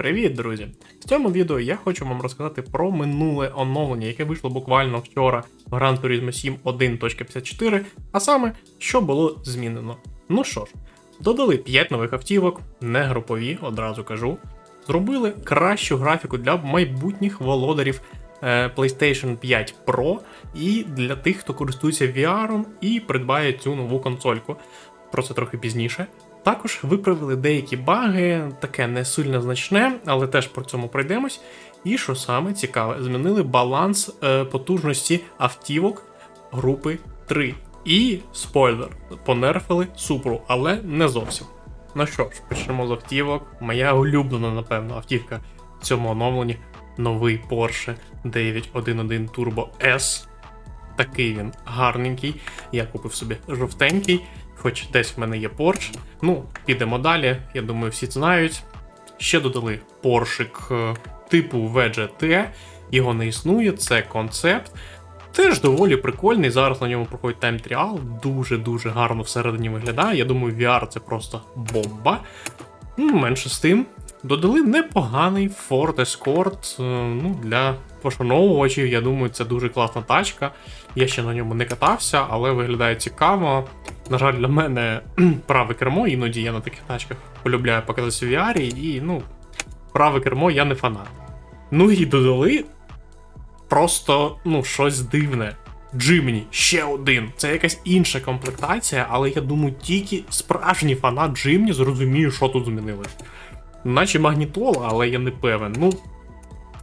Привіт, друзі! В цьому відео я хочу вам розказати про минуле оновлення, яке вийшло буквально вчора в Gran Turismo 7 1.54, а саме, що було змінено. Ну що ж, додали 5 нових автівок, не групові, одразу кажу. Зробили кращу графіку для майбутніх володарів е, PlayStation 5 Pro і для тих, хто користується VR і придбає цю нову консольку. Про це трохи пізніше. Також виправили деякі баги, таке не сильно значне, але теж про цьому пройдемось. І що саме цікаве, змінили баланс е, потужності автівок групи 3. І спойлер, понерфили супру, але не зовсім. Ну що ж, почнемо з автівок. Моя улюблена, напевно, автівка в цьому оновленні новий Porsche 911 Turbo S. Такий він гарненький. Я купив собі жовтенький, хоч десь в мене є Porsche. Ну, підемо далі. Я думаю, всі знають. Ще додали поршик е, типу VGT. Його не існує, це концепт. Теж доволі прикольний. Зараз на ньому проходить тайм-тріал. Дуже-дуже гарно всередині виглядає. Я думаю, VR це просто бомба. Ну, Менше з тим. Додали непоганий Ford Escort. е, Ну, для пошановувачів, я думаю, це дуже класна тачка. Я ще на ньому не катався, але виглядає цікаво. На жаль, для мене праве кермо, іноді я на таких тачках полюбляю показатися в VR, і ну, праве кермо я не фанат. Ну і додали просто ну, щось дивне. Джимні, ще один. Це якась інша комплектація, але я думаю, тільки справжній фанат Джимні зрозуміє, що тут змінилось. Наче магнітола, але я не певен. Ну,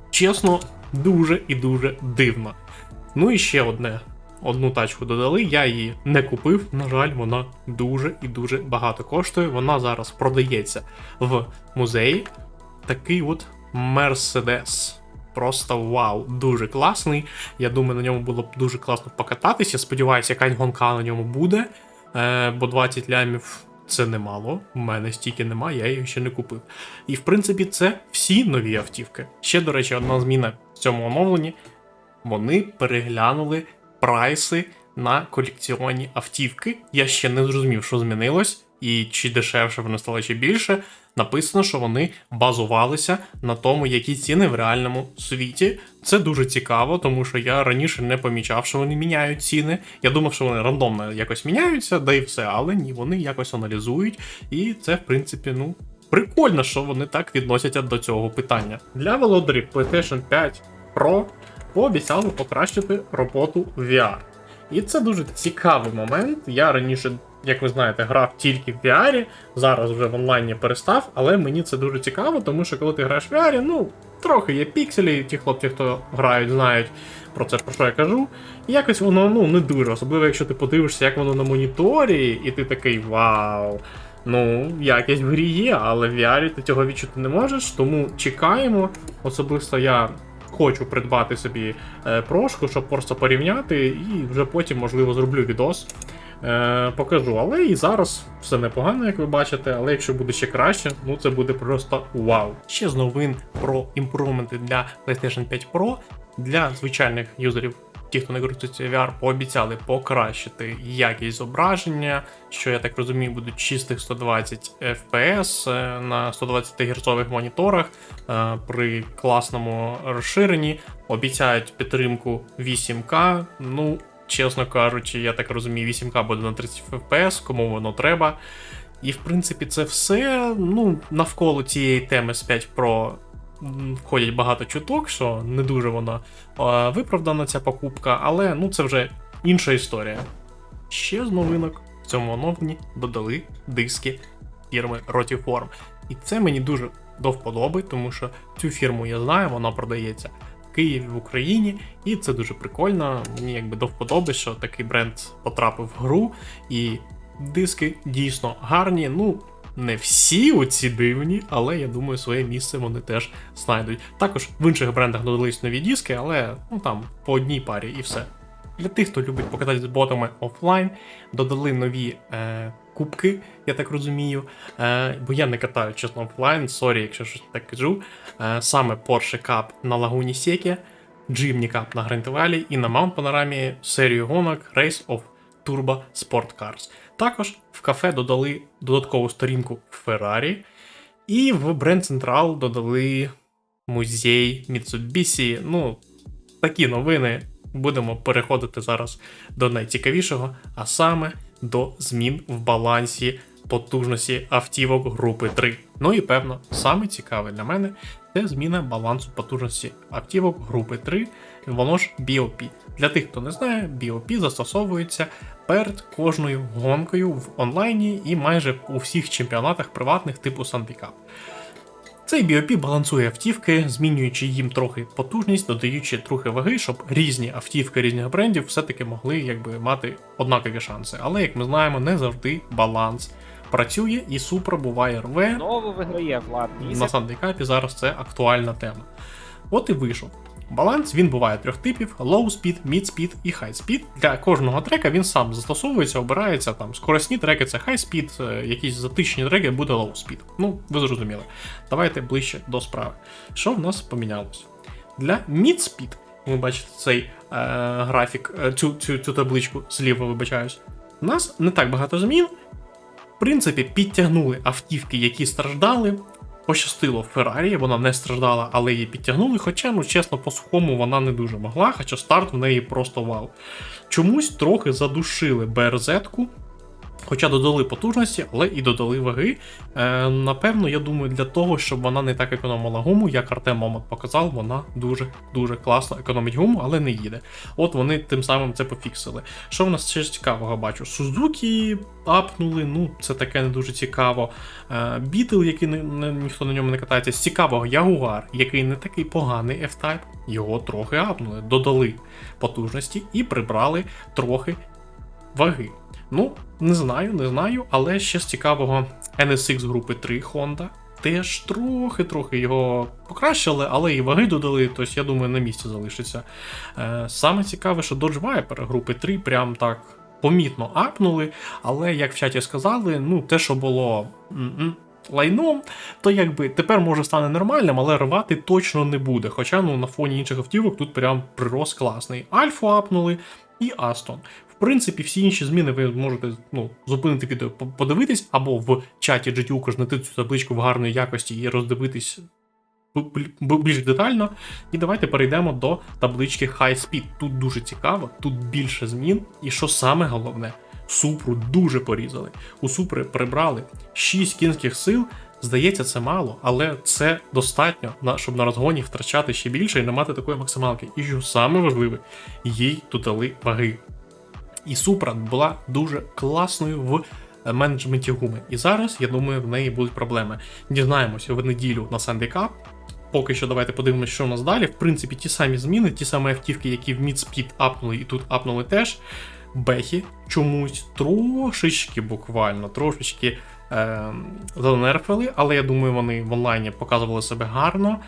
чесно, дуже і дуже дивно. Ну і ще одне. Одну тачку додали, я її не купив. На жаль, вона дуже і дуже багато коштує. Вона зараз продається в музеї. Такий от Mercedes. Просто вау, дуже класний. Я думаю, на ньому було б дуже класно покататися. Сподіваюся, якась гонка на ньому буде. Е, бо 20 лямів це немало. У мене стільки немає, я її ще не купив. І в принципі, це всі нові автівки. Ще, до речі, одна зміна в цьому оновленні. Вони переглянули прайси на колекціонні автівки. Я ще не зрозумів, що змінилось, і чи дешевше вони стало, чи більше. Написано, що вони базувалися на тому, які ціни в реальному світі. Це дуже цікаво, тому що я раніше не помічав, що вони міняють ціни. Я думав, що вони рандомно якось міняються, да і все, але ні, вони якось аналізують, і це, в принципі, ну. Прикольно, що вони так відносяться до цього питання. Для володарів PlayStation 5 Pro пообіцяли покращити роботу VR. І це дуже цікавий момент. Я раніше, як ви знаєте, грав тільки в VR, зараз вже в онлайні перестав, але мені це дуже цікаво, тому що коли ти граєш в VR, ну, трохи є пікселі, ті хлопці, хто грають, знають про це, про що я кажу. І якось воно ну, не дуже, особливо, якщо ти подивишся, як воно на моніторі, і ти такий вау. Ну, якість в грі є, але в VR ти цього відчути не можеш, тому чекаємо. Особисто я хочу придбати собі е, прошку, щоб просто порівняти, і вже потім, можливо, зроблю відос. Е, покажу. Але і зараз все непогано, як ви бачите, але якщо буде ще краще, ну це буде просто вау. Ще з новин про імпрументи для PlayStation 5 Pro для звичайних юзерів. Ті, хто не користується VR, пообіцяли покращити якість зображення, що я так розумію, будуть чистих 120 FPS е, на 120 Гц моніторах е, при класному розширенні. Обіцяють підтримку 8К. Ну, чесно кажучи, я так розумію, 8К буде на 30 FPS, кому воно треба. І в принципі, це все. Ну, навколо цієї теми з 5 Pro м, входять багато чуток, що не дуже вона виправдана ця покупка, але ну це вже інша історія. Ще з новинок в цьому оновленні додали диски фірми Rotiform. І це мені дуже до вподоби, тому що цю фірму я знаю, вона продається в Києві в Україні, і це дуже прикольно. Мені якби до вподоби, що такий бренд потрапив в гру, і диски дійсно гарні. Ну, не всі оці дивні, але я думаю, своє місце вони теж знайдуть. Також в інших брендах додались нові диски, але ну там по одній парі і все. Для тих, хто любить покататися з ботами офлайн, додали нові е, кубки, я так розумію. Е, бо я не катаю чесно офлайн, сорі, якщо щось так кажу. Е, саме Porsche Cup на Лагуні Сєкі, Jimny Cup на Grand і на Mount Panorama серію гонок Race of Turbo Sport Cars. Також в кафе додали додаткову сторінку Ferrari. І в бренд Централ додали музей Mitsubishi. Ну, такі новини. Будемо переходити зараз до найцікавішого, а саме до змін в балансі потужності автівок групи 3. Ну і певно, саме цікаве для мене це зміна балансу потужності автівок групи 3, воно ж BOP. Для тих, хто не знає, BOP застосовується перед кожною гонкою в онлайні і майже у всіх чемпіонатах приватних типу Sandicap. Цей BOP балансує автівки, змінюючи їм трохи потужність, додаючи трохи ваги, щоб різні автівки різних брендів все-таки могли якби мати однакові шанси. Але як ми знаємо, не завжди баланс працює, і Supra буває рве. Знову виграє Влад На сандикапі зараз це актуальна тема. От і вийшов. Баланс він буває трьох типів: low speed, mid speed і high speed. Для кожного трека він сам застосовується, обирається там скоросні треки це high speed, е, якісь затичні треки буде low speed. Ну, ви зрозуміли. Давайте ближче до справи. Що в нас помінялось? Для mid speed, ви бачите цей е, графік, е, цю, цю, цю табличку зліва, вибачаюсь. У нас не так багато змін. В принципі, підтягнули автівки, які страждали. Пощастило Феррарі, вона не страждала, але її підтягнули. Хоча, ну чесно, по сухому вона не дуже могла, хоча старт в неї просто вау. Чомусь трохи задушили БРЗ-ку, хоча додали потужності, але і додали ваги. Е, напевно, я думаю, для того, щоб вона не так економила гуму, як Артем Момот показав, вона дуже-дуже класно економить гуму, але не їде. От вони тим самим це пофіксили. Що в нас ще цікавого бачу? Сузуки апнули, ну це таке не дуже цікаво. Е, Бітл, який не, не- ніхто на ньому не катається, з цікавого Ягуар, який не такий поганий F-Type, його трохи апнули, додали потужності і прибрали трохи ваги. Ну, не знаю, не знаю, але ще з цікавого NSX групи 3 Honda. Теж трохи-трохи його покращили, але і ваги додали, тобто, я думаю, на місці залишиться. Е, саме цікаве, що Dodge Viper групи 3 прям так помітно апнули, але як в чаті сказали, ну те, що було лайном, то якби тепер може стане нормальним, але рвати точно не буде. Хоча ну на фоні інших автівок тут прям прирост класний. Альфу апнули і Астон. Принципі, всі інші зміни ви можете ну, зупинити відео, подивитись, або в чаті GTU знайти цю табличку в гарної якості і роздивитись більш детально. І давайте перейдемо до таблички High Speed. Тут дуже цікаво, тут більше змін. І що саме головне, Супру дуже порізали. У Супри прибрали 6 кінських сил. Здається, це мало, але це достатньо, щоб на розгоні втрачати ще більше і не мати такої максималки. І що саме важливе, їй додали ваги. І Супра була дуже класною в е, менеджменті гуми. І зараз, я думаю, в неї будуть проблеми. Дізнаємося в неділю на Сандикап. Поки що давайте подивимося, що у нас далі. В принципі, ті самі зміни, ті самі автівки, які в Мідспід апнули і тут апнули теж. Бехі чомусь трошечки буквально, трошечки е, занерфили, але я думаю, вони в онлайні показували себе гарно.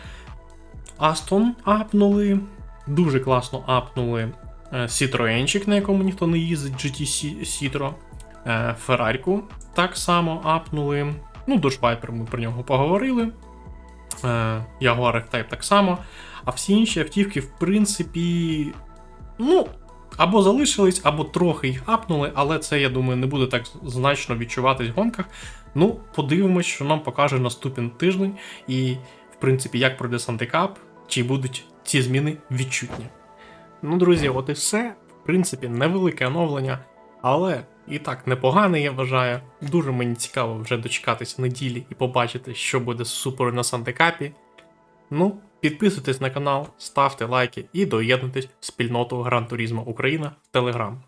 Астон апнули, дуже класно апнули Citroenчик, на якому ніхто не їздить, GTC Citro. Е, Феррарьку так само апнули. Ну, Dodge Viper ми про нього поговорили. Е, Jaguar F-Type так само. А всі інші автівки, в принципі, ну, або залишились, або трохи їх апнули, але це, я думаю, не буде так значно відчуватись в гонках. Ну, подивимось, що нам покаже наступний тиждень, і, в принципі, як пройде Сантикап, чи будуть ці зміни відчутні. Ну, друзі, от і все. В принципі, невелике оновлення, але і так непогане, я вважаю. Дуже мені цікаво вже дочекатися неділі і побачити, що буде з супер на Сантикапі. Ну, підписуйтесь на канал, ставте лайки і доєднуйтесь в спільноту Гран Турізмо Україна в Телеграм.